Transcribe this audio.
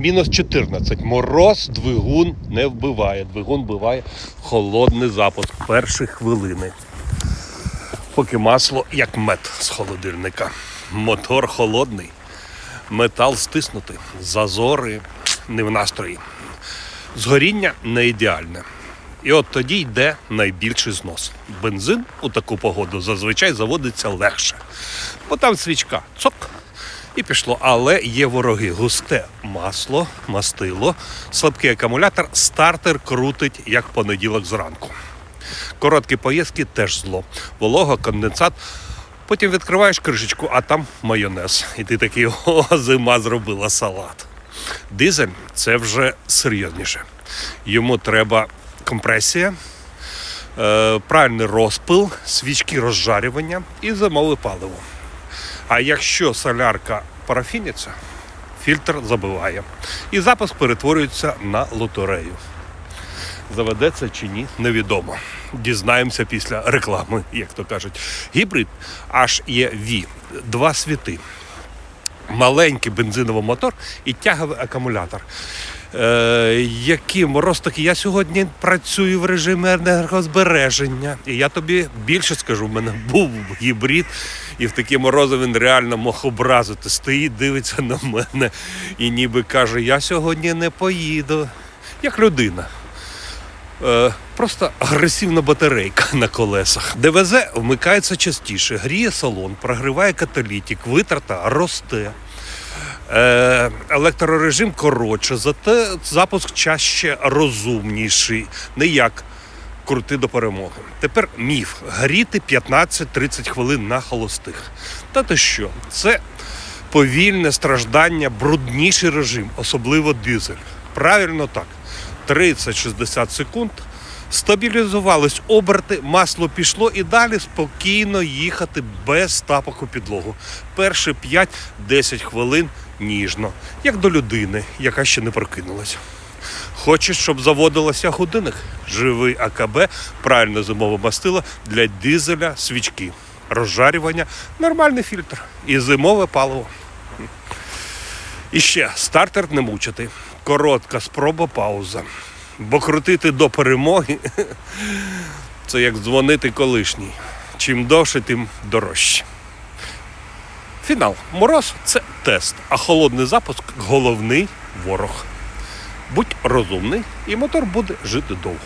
мінус 14. Мороз двигун не вбиває. Двигун вбиває холодний запуск перші хвилини. Поки масло як мед з холодильника. Мотор холодний, метал стиснутий, зазори не в настрої. Згоріння не ідеальне. І от тоді йде найбільший знос. Бензин у таку погоду зазвичай заводиться легше. Бо там свічка, цок, і пішло. Але є вороги. Густе масло, мастило, слабкий акумулятор, стартер крутить як понеділок зранку. Короткі поїздки теж зло. Волога, конденсат. Потім відкриваєш кришечку, а там майонез. І ти такий, о, зима зробила салат. Дизель це вже серйозніше. Йому треба компресія, е, правильний розпил, свічки розжарювання і зимове паливо. А якщо солярка парафініться, фільтр забиває. І запуск перетворюється на лотерею. Заведеться чи ні, невідомо. Дізнаємося після реклами, як то кажуть. Гібрид HEV, два світи. Маленький бензиновий мотор і тяговий акумулятор. Е, які мороз я сьогодні працюю в режимі енергозбереження. І я тобі більше скажу, в мене був гібрид, і в такі морози він реально мог образити. Стоїть, дивиться на мене і ніби каже: Я сьогодні не поїду. Як людина. Е, просто агресивна батарейка на колесах. ДВЗ вмикається частіше, гріє салон, прогріває каталітик, витрата росте. Е, електрорежим коротше, зате запуск чаще розумніший, не як крути до перемоги. Тепер міф гріти 15-30 хвилин на холостих. Та ти що? Це повільне страждання, брудніший режим, особливо дизель. Правильно так. 30-60 секунд. Стабілізувались оберти, масло пішло і далі спокійно їхати без тапок у підлогу. Перші 5-10 хвилин ніжно, як до людини, яка ще не прокинулась. Хочеш, щоб заводилося годинник? Живий АКБ, правильно зимове мастило для дизеля свічки. Розжарювання, нормальний фільтр і зимове паливо. І ще стартер не мучити. Коротка спроба пауза. Бо крутити до перемоги це як дзвонити колишній. Чим довше, тим дорожче. Фінал. Мороз це тест, а холодний запуск головний ворог. Будь розумний, і мотор буде жити довго.